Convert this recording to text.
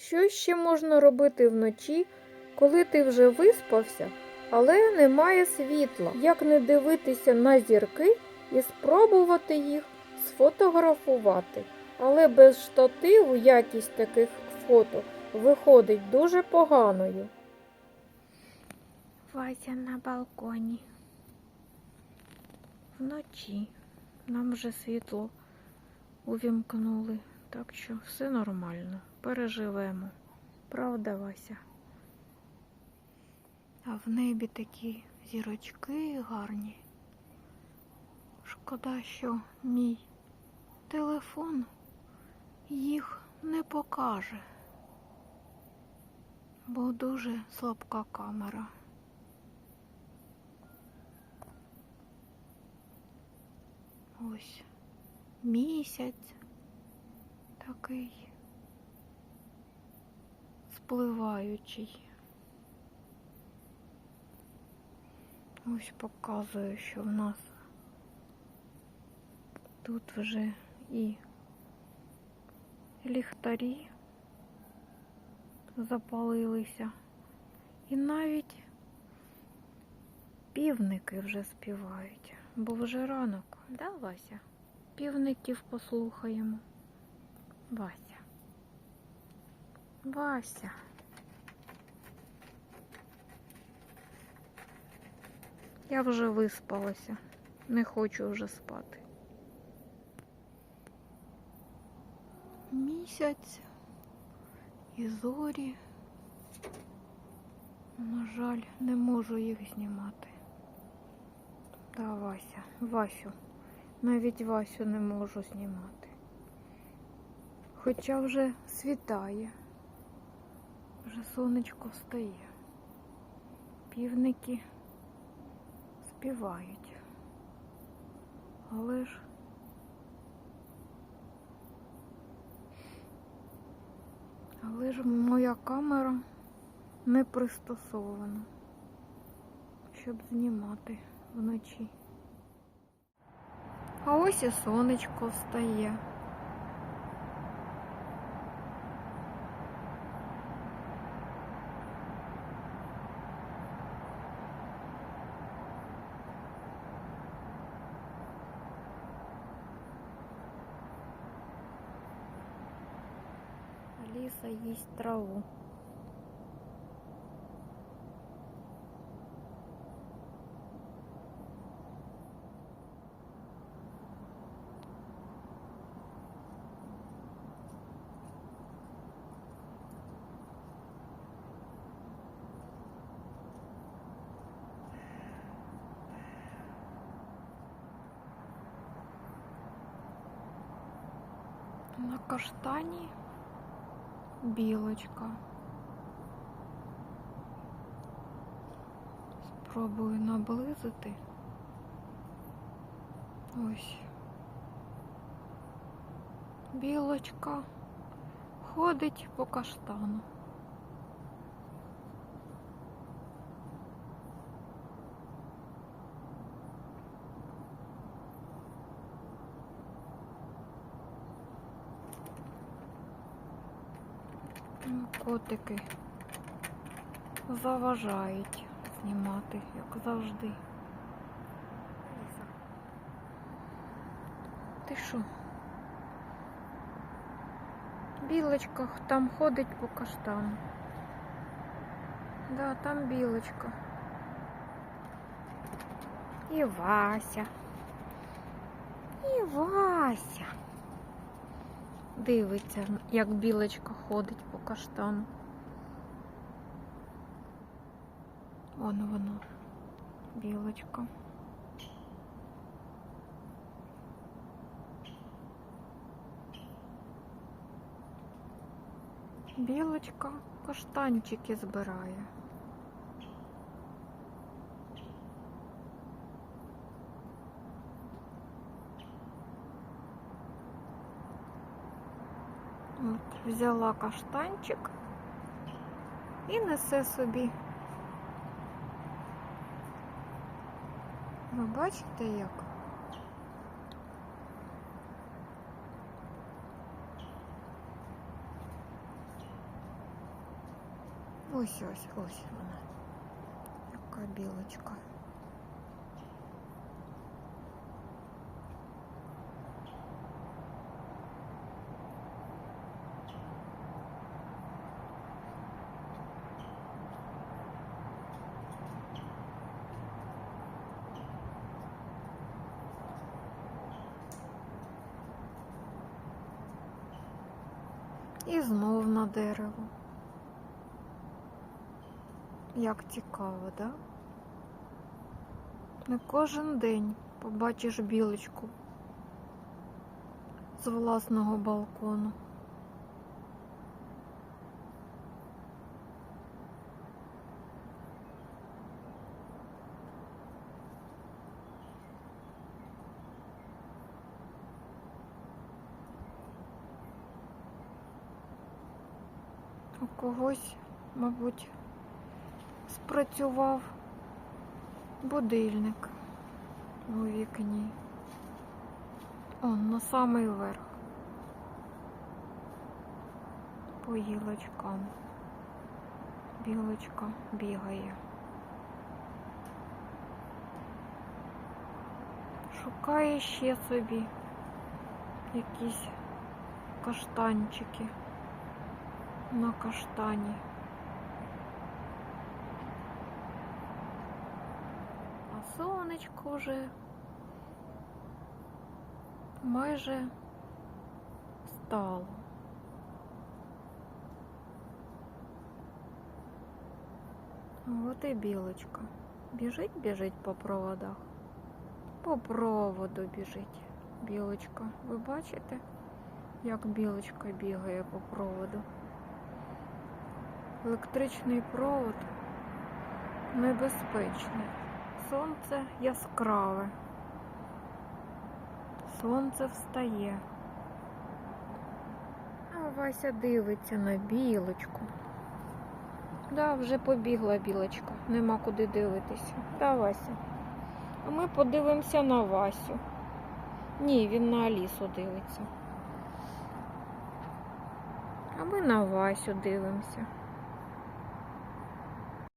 Що ще можна робити вночі, коли ти вже виспався, але немає світла? Як не дивитися на зірки і спробувати їх сфотографувати? Але без штативу якість таких фото виходить дуже поганою. Вася на балконі. Вночі. Нам вже світло увімкнули, так що все нормально. Переживемо. Правда, Вася? А в небі такі зірочки гарні. Шкода, що мій телефон їх не покаже, бо дуже слабка камера. Ось місяць такий спливаючий. Ось показую, що в нас тут вже і ліхтарі запалилися, і навіть півники вже співають, бо вже ранок, да, Вася? Півників послухаємо. Вася. Вася. Я вже виспалася. Не хочу вже спати. Місяць і зорі. На жаль, не можу їх знімати. Та Вася, Васю. Навіть Васю не можу знімати. Хоча вже світає, вже сонечко встає. Півники співають. Але ж але ж моя камера не пристосована, щоб знімати вночі. А ось і сонечко встає. Аліса їсть траву. На каштані Білочка. Спробую наблизити. Ось. Білочка ходить по каштану. Котики заважають знімати, як завжди. Ти що? Білочка там ходить по каштану. Да, там білочка. І Вася. І Вася. Дивиться, як білочка ходить по каштану. Вон воно, білочка. Білочка каштанчики збирає. От, взяла каштанчик і несе собі. Ви бачите як? Ось ось ось вона. Яка білочка. І знов на дерево. Як цікаво, да? Не кожен день побачиш білочку з власного балкону. У когось, мабуть, спрацював будильник у вікні. Он на самий верх. По гілочкам. Білочка бігає. Шукає ще собі якісь каштанчики на каштані. А сонечко вже майже стало. От і білочка. Біжить, біжить по проводах. По проводу біжить білочка. Ви бачите, як білочка бігає по проводу? Електричний провод небезпечний. Сонце яскраве. Сонце встає. А Вася дивиться на білочку. Да, вже побігла білочка. Нема куди дивитися. Да, Вася. А ми подивимося на Васю. Ні, він на Алісу дивиться. А ми на Васю дивимося.